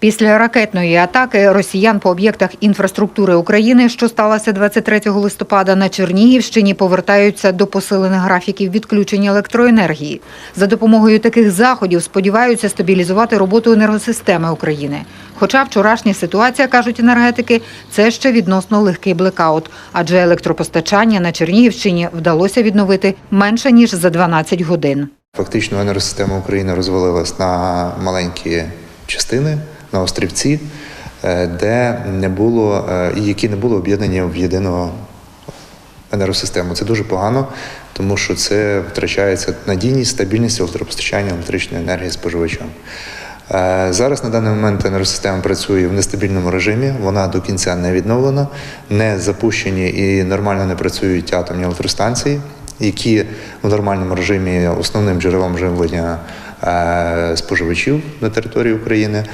Після ракетної атаки росіян по об'єктах інфраструктури України, що сталося 23 листопада на Чернігівщині, повертаються до посилених графіків відключення електроенергії. За допомогою таких заходів сподіваються стабілізувати роботу енергосистеми України. Хоча вчорашня ситуація, кажуть енергетики, це ще відносно легкий блекаут, адже електропостачання на Чернігівщині вдалося відновити менше ніж за 12 годин. Фактично енергосистема України розвалилась на маленькі частини, на острівці, е, де не було, е, які не були об'єднані в єдину енергосистему. Це дуже погано, тому що це втрачається надійність, стабільність електропостачання електричної енергії споживачам. Е, Зараз на даний момент енергосистема працює в нестабільному режимі, вона до кінця не відновлена, не запущені і нормально не працюють атомні електростанції, які в нормальному режимі основним джерелом живлення е, споживачів на території України.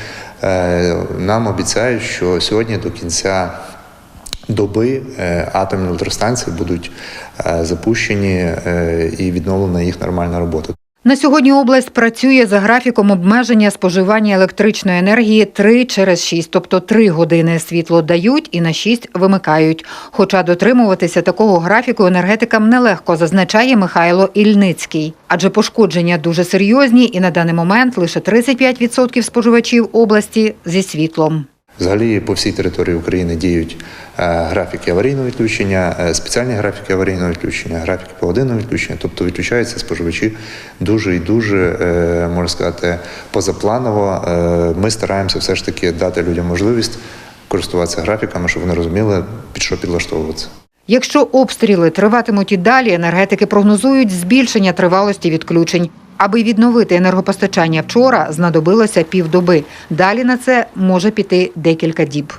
Е, Нам обіцяють, що сьогодні до кінця доби е, атомні електростанції будуть запущені і відновлена їх нормальна робота. На сьогодні область працює за графіком обмеження споживання електричної енергії 3 через 6, тобто 3 години світло дають і на 6 вимикають. Хоча дотримуватися такого графіку енергетикам нелегко, зазначає Михайло Ільницький. Адже пошкодження дуже серйозні, і на даний момент лише 35% споживачів області зі світлом. Взагалі по всій території України діють е, графіки аварійного відключення, е, спеціальні графіки аварійного відключення, графіки погодинного відключення, тобто відключаються споживачі дуже і дуже, е, можна сказати, позапланово. Ми стараємося все ж таки дати людям можливість користуватися графіками, щоб вони розуміли, під що підлаштовуватися. Якщо обстріли триватимуть і далі, енергетики прогнозують збільшення тривалості відключень. Аби відновити енергопостачання вчора, знадобилося півдоби. Далі на це може піти декілька діб.